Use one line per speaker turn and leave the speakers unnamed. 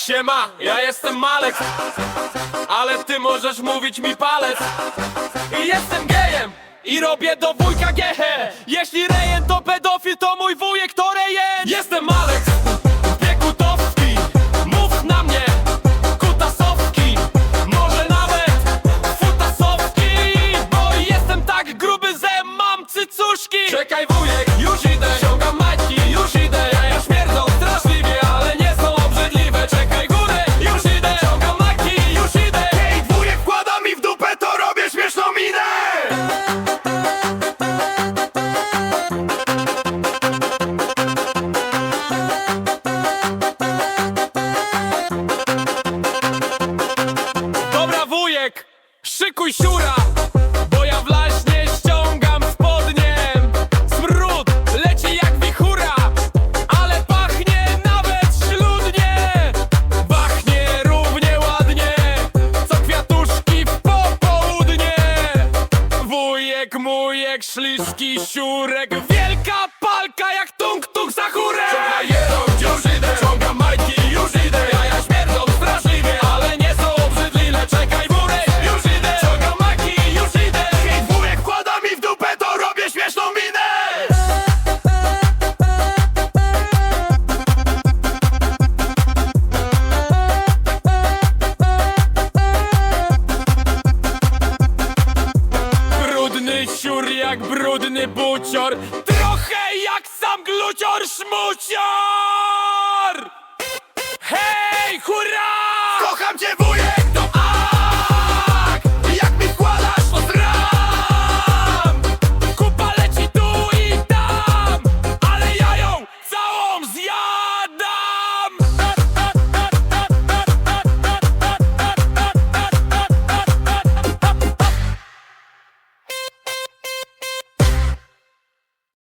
Siema, ja jestem Malek Ale ty możesz mówić mi palec. I jestem gejem i robię do wujka gehę. Jeśli rejen to pedofil, to mój wujek to rejen. Jestem Malek, Bo ja właśnie ściągam spodniem Smród leci jak wichura Ale pachnie nawet śludnie. Pachnie równie ładnie Co kwiatuszki w popołudnie. Wujek, mujek, śliczki, siurek Wielka palka jak tung-tung jak brudny bucior Trochę jak sam glucior szmucior Hej, hurra! Kocham cię, wuj!